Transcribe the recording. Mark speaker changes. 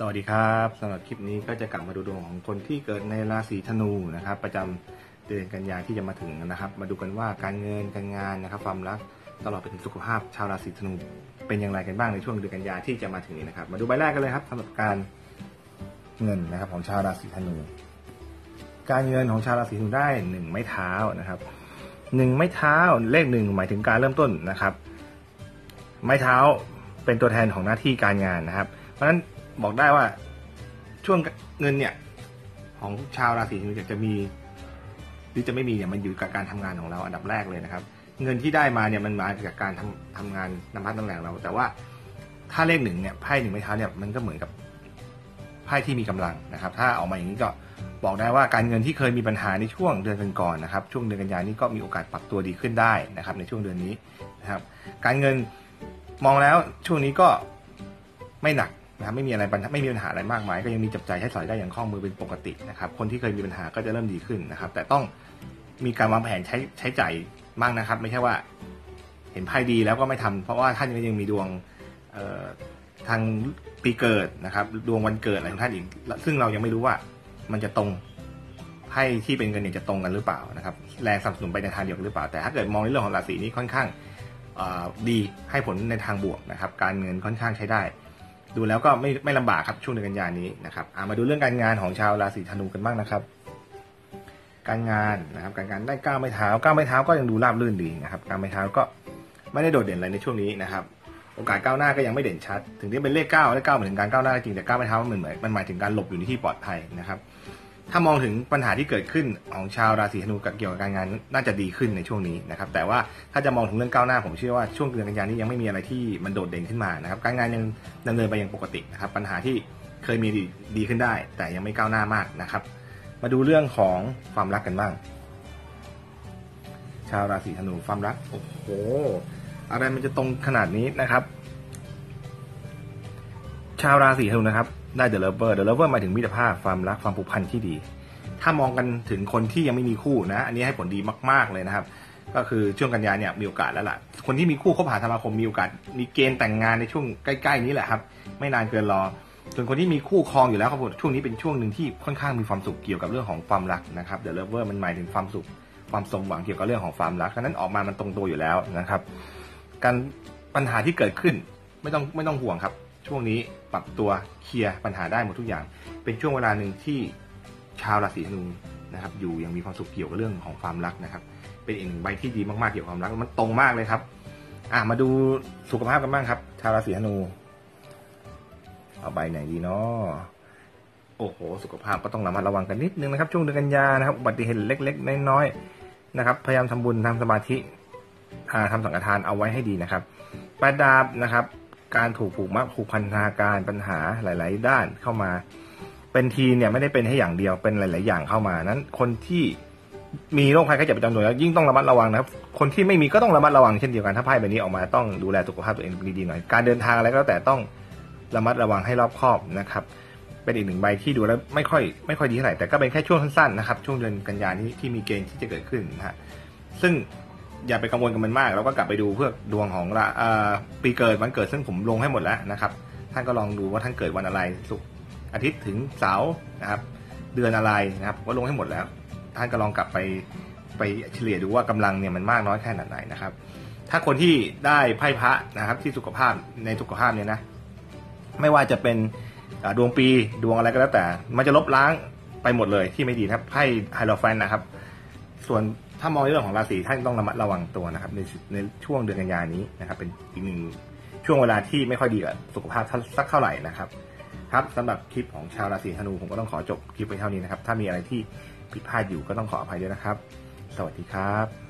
Speaker 1: สวัสดีครับสำหรับคลิปนี้ก็จะกลับมาดูดวงของคนที่เกิดในราศีธนูนะครับ ประจำเดือนกันยายนที่จะมาถึงนะครับ มาดูกันว่าการเงินการงานนะครับ ความรักตลอดไปถึงสุขภาพชาวราศีธนูเป็นอย่างไรกันบ้างในช่วงเดือนกันยายนที่จะมาถึงนี้นะครับ มาดูใบแรกกันเลยครับสำหรับการเงินนะครับของชาวราศีธนู การเงินของชาวราศีธนูได้หนึ่งไม้เท้านะครับหนึ่งไม้เท้าเลขหนึ่งหมายถึงการเริ่มต้นนะครับ ไม้เท้าเป็นตัวแทนของหน้าที่การงานนะครับ เพราะฉะนั้น บอกได้ว่าช่วงเงินเนี่ย ของชาวราศีธนูจะมีหรือจะไม่มีเนี่ยมันอยู่กับการทำงานของเราอันดับแรกเลยนะครับ เงินที่ได้มาเนี่ยมันมาจากการทำทำงานนำพัดตำแหน่งเรา แต่ว่าถ้าเลขหนึ่งเนี่ยไพ่หนึ่งไม้เท้าเนี่ยมันก็เหมือนกับไพ่ที่มีกำลังนะครับ ถ้าออกมาอย่างนี้ก็บอกได้ว่าการเงินที่เคยมีปัญหาในช่วงเดือนกันก่อนนะครับ ช่วงเดือนกันยายนนี้ก็มีโอกาสปรับตัวดีขึ้นได้นะครับ ในช่วงเดือนนี้นะครับ การเงินมองแล้วช่วงนี้ก็ไม่หนัก นะครับไม่มีอะไรปัญหาไม่มีปัญหาอะไรมากมาย ก็ยังมีจับใจายใช้สอยได้อย่างคล่องมือเป็นปกตินะครับ คนที่เคยมีปัญหาก็จะเริ่มดีขึ้นนะครับ แต่ต้องมีการวางแผนใช้ใช้จ่ายบ้างนะครับ ไม่ใช่ว่า เห็นไพ่ดีแล้วก็ไม่ทำเพราะว่าท่านยังมีดวงทางปีเกิดนะครับ ดวงวันเกิดอะไรของท่านอีก ซึ่งเรายังไม่รู้ว่ามันจะตรงไพ่ที่เป็นเงินเนี่ยจะตรงกันหรือเปล่านะครับ แรงสนับสนุนไปในทางเดียวกันหรือเปล่า แต่ถ้าเกิดมองในเรื่องของราศีนี้ค่อนข้างดีให้ผลในทางบวกนะครับ การเงินค่อนข้างใช้ได้ ดูแล้วก็ไม่ไม่ลำบากครับช่วงเดือนกันยานี้นะครับมาดูเรื่องการงานของชาวราศีธนูกันบ้างนะครับ การงานนะครับ การงานได้ก้าวไม้เท้าก้าวไม้เท้าก็ยังดูราบรื่นดีนะครับก้าวไม้เท้าก็ไม่ได้โดดเด่นอะไรในช่วงนี้นะครับ โอกาสก้าวหน้าก็ยังไม่เด่นชัด ถึงที่เป็นเลขเก้าเลขเก้าหมายถึงการก้าวหน้าจริงแต่ก้าวไม้เท้ามันเหมือนมันหมายถึงการหลบอยู่ในที่ปลอดภัยนะครับ ถ้ามองถึงปัญหาที่เกิดขึ้นของชาวราศีธนูกับเกี่ยวกับการงานน่าจะดีขึ้นในช่วงนี้นะครับ แต่ว่าถ้าจะมองถึงเรื่องก้าวหน้าผมเชื่อว่าช่วงเดือนกันยายนนี้ยังไม่มีอะไรที่มันโดดเด่นขึ้นมานะครับ การงานยังดำเนินไปอย่างปกตินะครับ ปัญหาที่เคยมีดีดีขึ้นได้ แต่ยังไม่ก้าวหน้ามากนะครับ มาดูเรื่องของความรักกันบ้าง ชาวราศีธนูความรักโอ้โหอะไรมันจะตรงขนาดนี้นะครับ ชาวราศีธนูนะครับได้เดอะเลเวอร์เดอะเลเวอร์หมายถึงมิตรภาพความรักความผูกพันที่ดี ถ้ามองกันถึงคนที่ยังไม่มีคู่นะ อันนี้ให้ผลดีมาก ๆเลยนะครับ ก็คือช่วงกันยาเนี่ยมีโอกาสแล้วล่ะ คนที่มีคู่คบหาสมาคมมีโอกาสมีเกณฑ์แต่งงานในช่วงใกล้ ๆ นี้แหละครับ ไม่นานเกินรอส่วนคนที่มีคู่ครองอยู่แล้วครับผมช่วงนี้เป็นช่วงหนึ่งที่ค่อนข้างมีความสุขเกี่ยวกับเรื่องของความรักนะครับเดอะเลเวอร์มันหมายถึงความสุขความสมหวังเกี่ยวกับเรื่องของความรักฉะนั้นออกมามันตรงตัวอยู่แล้วนะครับ การปัญหาที่เกิดขึ้นไม่ต้องไม่ต้องห่วงครับ ช่วงนี้ปรับตัวเคลียร์ปัญหาได้หมดทุกอย่าง เป็นช่วงเวลาหนึ่งที่ชาวราศีธนูนะครับ อยู่ยังมีความสุขเกี่ยวกับเรื่องของความรักนะครับ เป็นอีกหนึ่งใบที่ดีมากๆเกี่ยวกับความรักมันตรงมากเลยครับ อะมาดูสุขภาพกันบ้างครับ ชาวราศีธนู เอาใบไหนดีเนาะโอ้โห สุขภาพก็ต้องระมัดระวังกันนิดนึงนะครับ ช่วงเดือนกันยานะครับอุบัติเหตุเล็ก ๆ น้อยๆนะครับ พยายามทำบุญทำสมาธิอ่าทำสังฆทานเอาไว้ให้ดีนะครับแปดดาบนะครับ การถูกผูกมัดผูกพันธนาการปัญหาหลาย ๆ ด้านเข้ามา เป็นทีเนี่ยไม่ได้เป็นแค่อย่างเดียวเป็นหลาย ๆ อย่างเข้ามานั้น คนที่มีโรคภัยไข้เจ็บประจำตัวแล้วยิ่งต้องระมัดระวังนะครับ คนที่ไม่มีก็ต้องระมัดระวังเช่นเดียวกันถ้าไพ่ใบนี้ออกมาต้องดูแลสุขภาพตัวเองดีๆหน่อยการเดินทางอะไรก็แล้วแต่ต้องระมัดระวังให้รอบคอบนะครับ เป็นอีกหนึ่งใบที่ดูแล้วไม่ค่อยไม่ค่อยดีเท่าไหร่แต่ก็เป็นแค่ช่วงสั้นๆนะครับช่วงเดือนกันยานนี้ที่มีเกณฑ์ที่จะเกิดขึ้นนะฮะซึ่ง อย่าไปกังวลกับมันมาก แล้วก็กลับไปดูเพื่อดวงของละปีเกิดวันเกิดซึ่งผมลงให้หมดแล้วนะครับ ท่านก็ลองดูว่าท่านเกิดวันอะไรศุกอาทิตย์ถึงเสาร์นะครับ เดือนอะไรนะครับว่าลงให้หมดแล้ว ท่านก็ลองกลับไปไปเฉลี่ยดูว่ากำลังเนี่ยมันมากน้อยแค่ไหนนะครับ ถ้าคนที่ได้ไพ่พระนะครับที่สุขภาพในสุขภาพเนี่ยนะไม่ว่าจะเป็นดวงปีดวงอะไรก็แล้วแต่ มันจะลบล้างไปหมดเลยที่ไม่ดีนะครับไพ่ไฮโลแฟนนะครับ ส่วน ถ้ามองในเรื่องของราศีท่านต้องระมัดระวังตัวนะครับ ในในช่วงเดือนกันยานนี้นะครับ เป็นอีกหนึ่งช่วงเวลาที่ไม่ค่อยดีกับสุขภาพสักเท่าไหร่นะครับ ครับสำหรับคลิปของชาวราศีธนูผมก็ต้องขอจบคลิปไปเท่านี้นะครับ ถ้ามีอะไรที่ผิดพลาดอยู่ก็ต้องขออภัยด้วยนะครับ สวัสดีครับ